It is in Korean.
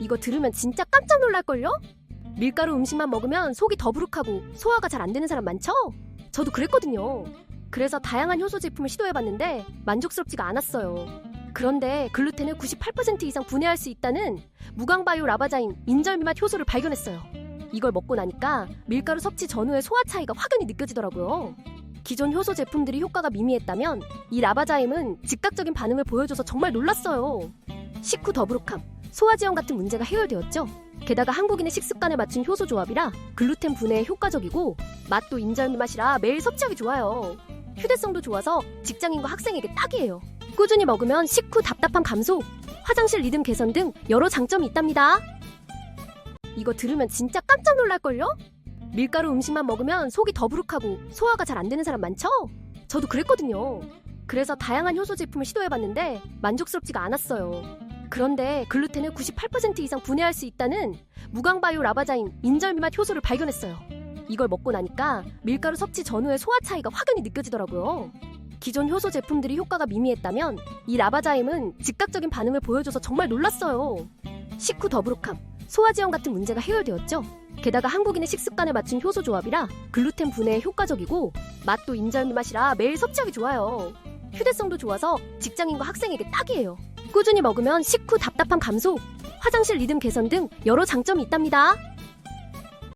이거 들으면 진짜 깜짝 놀랄걸요? 밀가루 음식만 먹으면 속이 더부룩하고 소화가 잘 안 되는 사람 많죠? 저도 그랬거든요. 그래서 다양한 효소 제품을 시도해봤는데 만족스럽지가 않았어요. 그런데 글루텐을 98% 이상 분해할 수 있다는 무광바이오 라바자인 인절미맛 효소를 발견했어요. 이걸 먹고 나니까 밀가루 섭취 전후의 소화 차이가 확연히 느껴지더라고요. 기존 효소 제품들이 효과가 미미했다면 이 라바자임은 즉각적인 반응을 보여줘서 정말 놀랐어요. 식후 더부룩함, 소화 지연 같은 문제가 해결되었죠. 게다가 한국인의 식습관에 맞춘 효소 조합이라 글루텐 분해에 효과적이고 맛도 인절미 맛이라 매일 섭취하기 좋아요. 휴대성도 좋아서 직장인과 학생에게 딱이에요. 꾸준히 먹으면 식후 답답함 감소, 화장실 리듬 개선 등 여러 장점이 있답니다. 이거 들으면 진짜 깜짝 놀랄걸요? 밀가루 음식만 먹으면 속이 더부룩하고 소화가 잘 안 되는 사람 많죠? 저도 그랬거든요. 그래서 다양한 효소 제품을 시도해봤는데 만족스럽지가 않았어요. 그런데 글루텐을 98% 이상 분해할 수 있다는 무광바이오 라바자인 인절미맛 효소를 발견했어요. 이걸 먹고 나니까 밀가루 섭취 전후의 소화 차이가 확연히 느껴지더라고요. 기존 효소 제품들이 효과가 미미했다면 이 라바자임은 즉각적인 반응을 보여줘서 정말 놀랐어요. 식후 더부룩함, 소화지연 같은 문제가 해결되었죠. 게다가 한국인의 식습관에 맞춘 효소 조합이라 글루텐 분해에 효과적이고 맛도 인절미 맛이라 매일 섭취하기 좋아요. 휴대성도 좋아서 직장인과 학생에게 딱이에요. 꾸준히 먹으면 식후 답답함 감소, 화장실 리듬 개선 등 여러 장점이 있답니다.